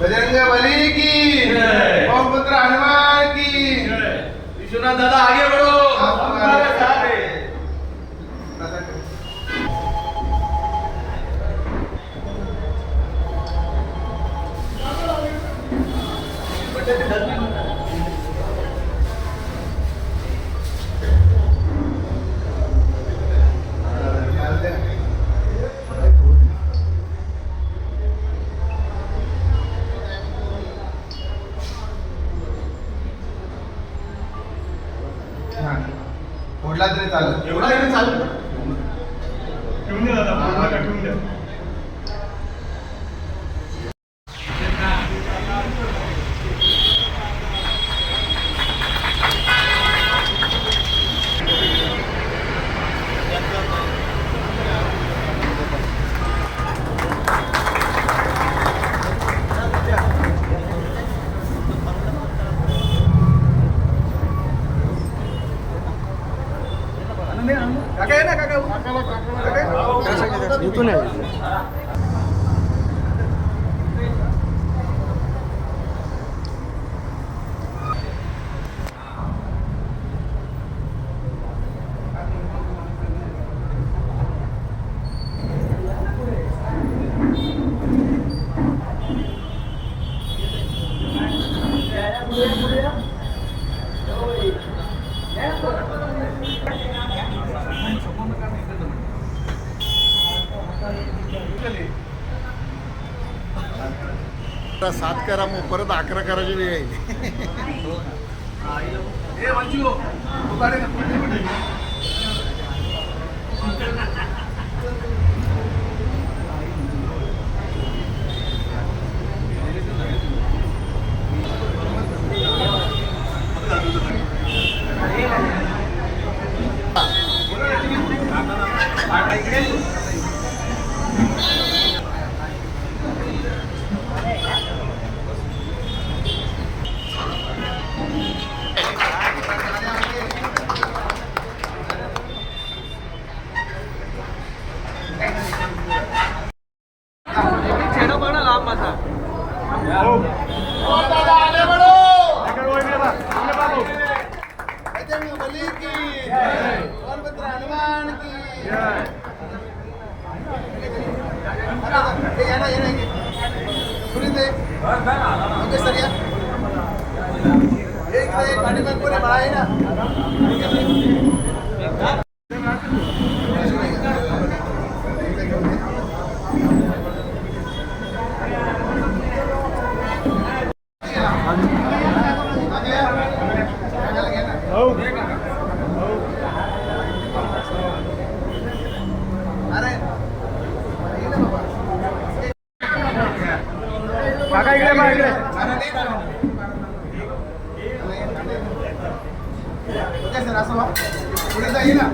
बजरंग बली की मोहम्मद हनुमान की। विश्वनाथ दादा आगे बढ़ो। Muito nerd. Thank you. आता सात करा मग परत अकरा करायची वेळ येईल एक पाठीमागे कोण आहे? बाळा आहे ना ¿Qué será eso? ¿Una gallina?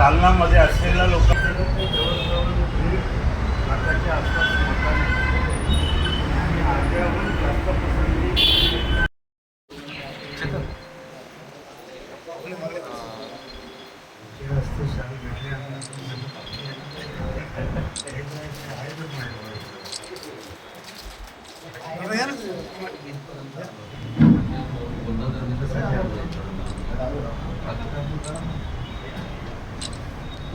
दालनामध्ये असलेल्या लोकांना जवळजवळ आसपास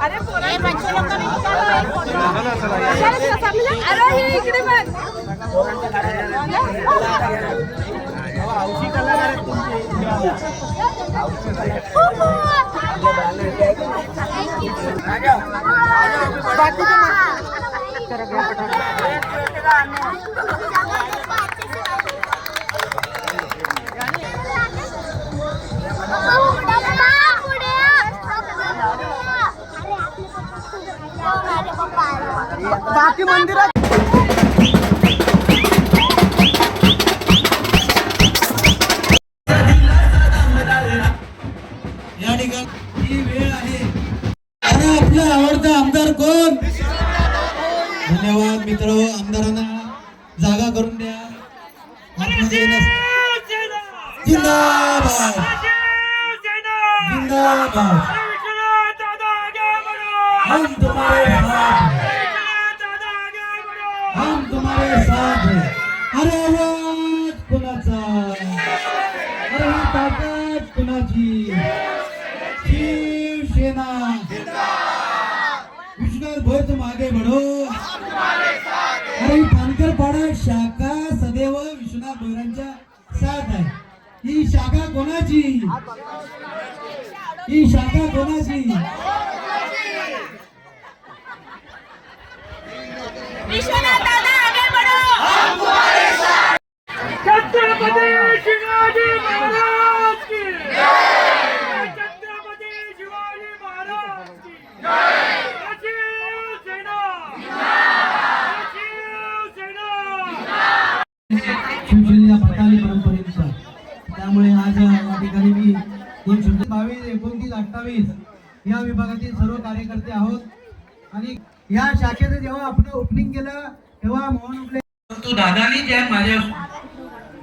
अरे अरे इकडे पण बाकी मंदिरात मित्र आमदारांना कोणाची ही शाखा कोणाची विश्वनाथ दादा आगे बढ़ो छत्रपती शिवाजी महाराज की छत्रपती शिवाजी महाराज की शिवसेना शिवसेना शिवसेनेच्या पताली परंपरेनुसार आज या ठिकाणी मी दोन बावीस एकोणतीस अठ्ठावीस या विभागातील सर्व कार्यकर्ते आहोत. आणि या शाखेचं जेव्हा आपण ओपनिंग केलं तेव्हा मोहन उगले परंतु दादानी ज्या माझ्या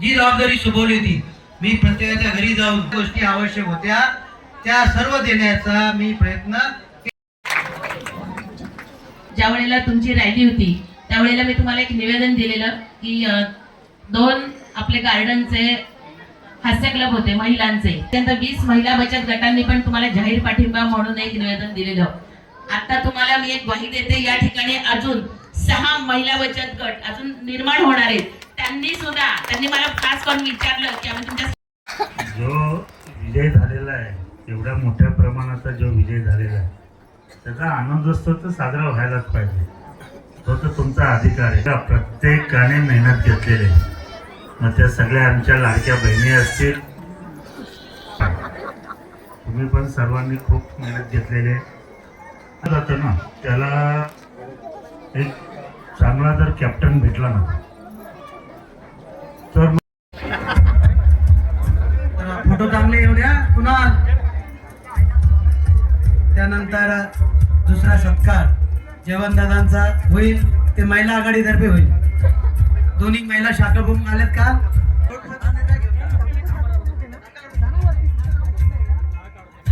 जी जबाबदारी सोपवली होती मी प्रत्येकाच्या घरी जाऊन गोष्टी आवश्यक होत्या. त्या सर्व देण्याचा मी प्रयत्न ज्या वेळेला तुमची रॅली होती त्यावेळेला मी तुम्हाला एक निवेदन दिलेलं की दोन आपले गार्डनचे हास्य क्लब होते महिलांचे. अत्यंत वीस महिला बचत गटांनी पण तुम्हाला जाहीर पाठिंबा म्हणून एक निवेदन दिलेलं. आता तुम्हाला मी एक ग्वाही देते या ठिकाणी अजून सहा महिला बचत गट अजून निर्माण होणार आहेत. त्यांनी सुद्धा त्यांनी मला खास करून विचारलं की आम्ही तुमच्या जो विजय झालेला आहे एवढ्या मोठ्या प्रमाणाचा जो विजय झालेला आहे त्याचा आनंदोत्सव तर साजरा व्हायलाच पाहिजे. तो तर तुमचा अधिकार आहे. प्रत्येकाने मेहनत घेतलेली आहे. मग त्या सगळ्या आमच्या लाडक्या बहिणी असतील. तुम्ही पण सर्वांनी खूप मेहनत घेतलेली आहे. जातं ना त्याला एक चांगला जर कॅप्टन भेटला ना तर फोटो चांगले एवढ्या कुणाल? त्यानंतर दुसरा सत्कार. जेवण दादांचा होईल ते महिला आघाडीतर्फे होईल. दोन्ही महिला शाखा बघून आल्यात का?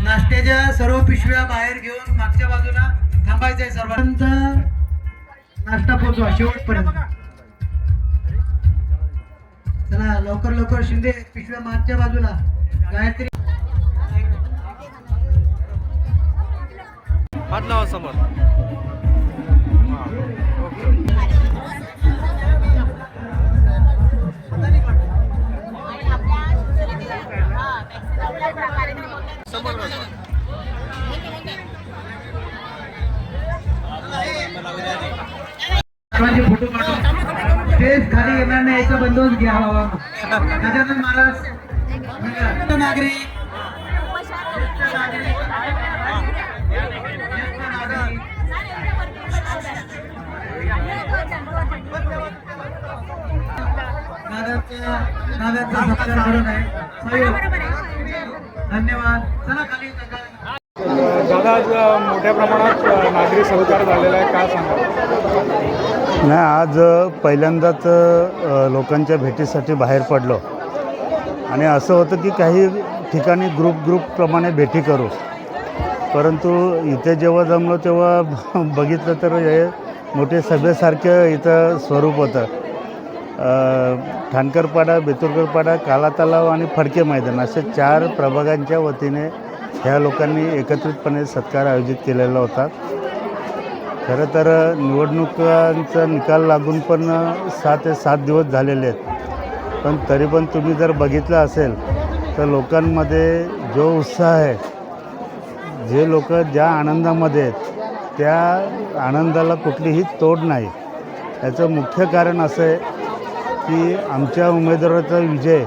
नाश्त्याच्या सर्व पिशव्या बाहेर घेऊन मागच्या बाजूला थांबायचंय सर्वांचा. नाश्ता पोचवा शेवटपर्यंत. चला लवकर लवकर शिंदे पिशव्या मागच्या बाजूला. गायत्री. समोर. सर्वांचे फोटो काढून. स्टेज खाली येणार नाही याचा बंदोबस्त घ्या बाबा. गजानन महाराज. नागरिक. दादांचा दादांचा सत्कार करून आहे. धन्यवाद. चला खाली नका. दादा आज मोठ्या प्रमाणात नागरी सहकार झालेला आहे. काय सांगा नाही आज पहिल्यांदाच लोकांच्या भेटीसाठी बाहेर पडलो. आणि असं होतं की काही ठिकाणी ग्रुप ग्रुपप्रमाणे भेटी करू. परंतु इथे जेव्हा जमलो तेव्हा बघितलं तर हे मोठे सभेसारखं इथं स्वरूप होतं. ठाणकरपाडा बेतुरकरपाडा काला तलाव आणि फडके मैदान असे चार प्रभागांच्या वतीने ह्या लोकांनी एकत्रितपणे सत्कार आयोजित केलेला होता. खरं तर निवडणुकांचा निकाल लागून पण सहा ते सात दिवस झालेले आहेत. पण तरी पण तुम्ही जर बघितलं असेल तर लोकांमध्ये जो उत्साह आहे जे लोक ज्या आनंदामध्ये आहेत त्या आनंदाला कुठलीही तोड नाही. याचं मुख्य कारण असं आहे की आमच्या उमेदवाराचा विजय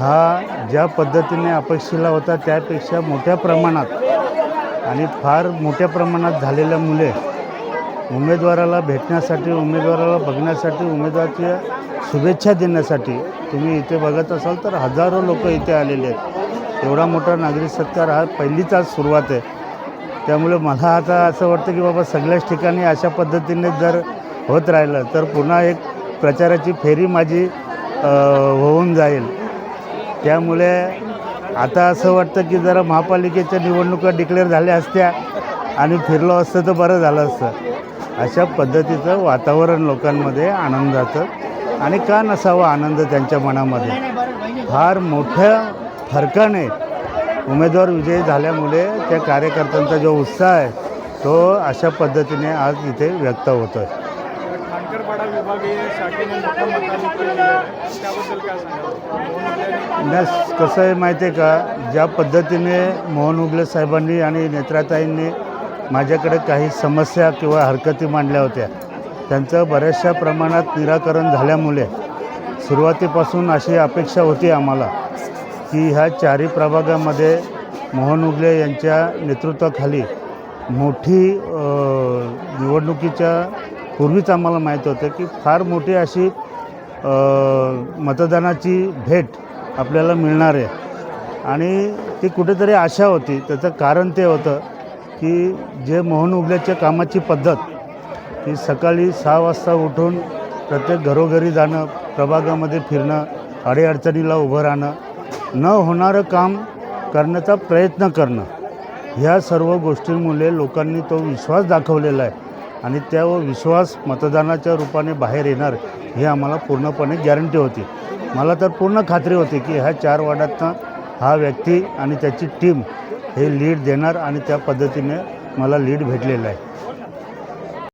हा ज्या पद्धतीने अपेक्षेला होता त्यापेक्षा मोठ्या प्रमाणात आणि फार मोठ्या प्रमाणात झालेल्यामुळे उमेदवाराला भेटण्यासाठी उमेदवाराला बघण्यासाठी उमेदवाराच्या शुभेच्छा देण्यासाठी तुम्ही इथे बघत असाल तर हजारो लोक इथे आलेले आहेत. एवढा मोठा नागरिक सत्कार हा पहिलीच आज सुरुवात आहे. त्यामुळे मला आता असं वाटतं की बाबा सगळ्याच ठिकाणी अशा पद्धतीने जर होत राहिलं तर पुन्हा एक प्रचाराची फेरी माझी होऊन जाईल. त्यामुळे आता असं वाटतं की जरा महापालिकेच्या निवडणुका डिक्लेअर झाल्या असत्या आणि फिरलो असतं तर बरं झालं असतं. अशा पद्धतीचं वातावरण लोकांमध्ये आनंदाचं आणि का नसावा आनंद त्यांच्या मनामध्ये. फार मोठ्या फरकाने उमेदवार विजयी झाल्यामुळे त्या कार्यकर्त्यांचा जो उत्साह आहे तो अशा पद्धतीने आज इथे व्यक्त होतो आहे ठाणकरपाडा विभागीय शाखेने मोठं मताधिक्य त्याबद्दल काय सांगाल? कसं आहे माहिती आहे का? ज्या पद्धतीने मोहन उगले साहेबांनी आणि नेत्राताईंनी माझ्याकडे काही समस्या किंवा हरकती मांडल्या होत्या त्यांचं बऱ्याचशा प्रमाणात निराकरण झाल्यामुळे सुरुवातीपासून अशी अपेक्षा होती आम्हाला की ह्या चारही प्रभागामध्ये मोहन उगले यांच्या नेतृत्वाखाली मोठी निवडणुकीच्या पूर्वीच आम्हाला माहीत होतं की फार मोठी अशी मतदानाची भेट आपल्याला मिळणार आहे. आणि ती कुठेतरी आशा होती. त्याचं कारण ते होतं की जे मोहन उगल्याच्या कामाची पद्धत की सकाळी सहा वाजता उठून प्रत्येक घरोघरी जाणं प्रभागामध्ये फिरणं अडीअडचणीला उभं राहणं न होणारं काम करण्याचा प्रयत्न करणं ह्या सर्व गोष्टींमुळे लोकांनी तो विश्वास दाखवलेला आहे. आणि त्या विश्वास मतदानाच्या रूपाने बाहेर येणार ही आम्हाला पूर्णपणे गॅरंटी होती. मला तर पूर्ण खात्री होती की ह्या चार वार्डातनं हा व्यक्ती आणि त्याची टीम हे लीड देणार आणि त्या पद्धतीने मला लीड भेटलेलं आहे.